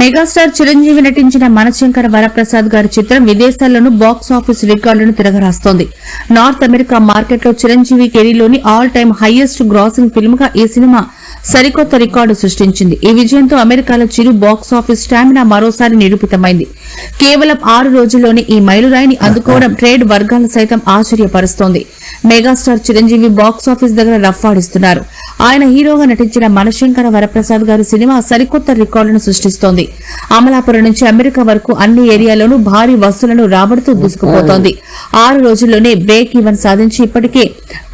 Megastar Chiranjeevi నటించిన మనశంకర వరప్రసాద్ గారి చిత్రం విదేశాల్లోనూ బాక్స్ ఆఫీస్ రికార్డులను తిరగరాస్తోంది. నార్త్ అమెరికా మార్కెట్లో చిరంజీవి కెరీర్లోని ఆల్ టైమ్ హైయెస్ట్ గ్రాసింగ్ ఫిల్మ్గా ఈ సినిమా సరికొత్త రికార్డు సృష్టించింది. ఈ విజయంతో అమెరికాలో చిరు బాక్స్ ఆఫీస్ స్టామినా మరోసారి నిరూపితమైంది. కేవలం ఆరు రోజుల్లోనే ఈ మైలురాయిని అందుకోవడం ట్రేడ్ వర్గాలు సైతం ఆశ్చర్యపరుస్తోంది. మెగాస్టార్ చిరంజీవి బాక్స్ ఆఫీస్ దగ్గర రఫ్ఫాడిస్తున్నారు. ఆయన హీరోగా నటించిన మనశంకర వరప్రసాద్ గారి సినిమా సరికొత్త రికార్డులను సృష్టిస్తోంది. అమలాపురం నుంచి అమెరికా వరకు అన్ని ఏరియాలోనూ భారీ వస్తువులను రాబడుతూ దూసుకుపోతోంది. ఆరు రోజుల్లోనే బ్రేక్ ఈవెన్ సాధించి ఇప్పటికే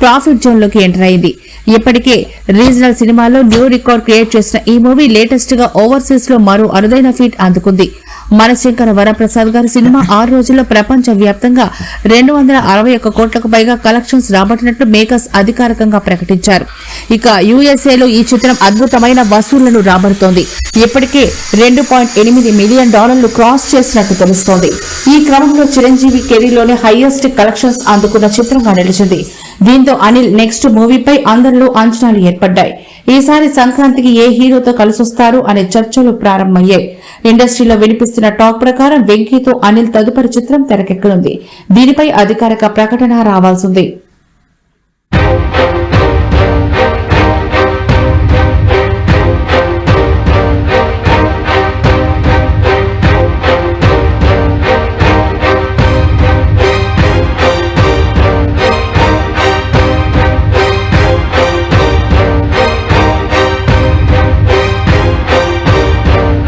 ప్రాఫిట్ జోన్లోకి ఎంటర్ అయింది. ఇప్పటికే రీజనల్ సినిమాలో న్యూ రికార్డ్ క్రియేట్ చేసిన ఈ మూవీ లేటెస్ట్గా ఓవర్సీస్లో మరో అరుదైన ఫీట్ అందుకుంది. మనశంకర వరప్రసాద్ గారి సినిమా ఆరు రోజుల్లో ప్రపంచ వ్యాప్తంగా రెండు వందల అరవై ఒక్క కోట్లకు పైగా కలెక్షన్స్ రాబట్టినట్లు మేకర్స్ అధికారికంగా ప్రకటించారు. ఇక యుఎస్ఏలో ఈ చిత్రం అద్భుతమైన వసూళ్ళను రాబడుతోంది. ఇప్పటికే రెండు పాయింట్ ఎనిమిది మిలియన్ డాలర్లు క్రాస్ చేసినట్టు తెలుస్తోంది. ఈ క్రమంలో చిరంజీవి కెరీర్లోనే హైయెస్ట్ కలెక్షన్స్ అందుకున్న చిత్రంగా నిలిచింది. దీంతో అనిల్ నెక్స్ట్ మూవీపై అందరిలో అంచనాలు ఏర్పడ్డాయి. ఈసారి సంక్రాంతికి ఏ హీరోతో కలిసొస్తారు అనే చర్చలు ప్రారంభమయ్యాయి. ఇండస్ట్రీలో వినిపిస్తున్న టాక్ ప్రకారం వెంకీతో అనిల్ తదుపరి చిత్రం తెరకెక్కనుంది. దీనిపై అధికారిక ప్రకటన రావాల్సింది.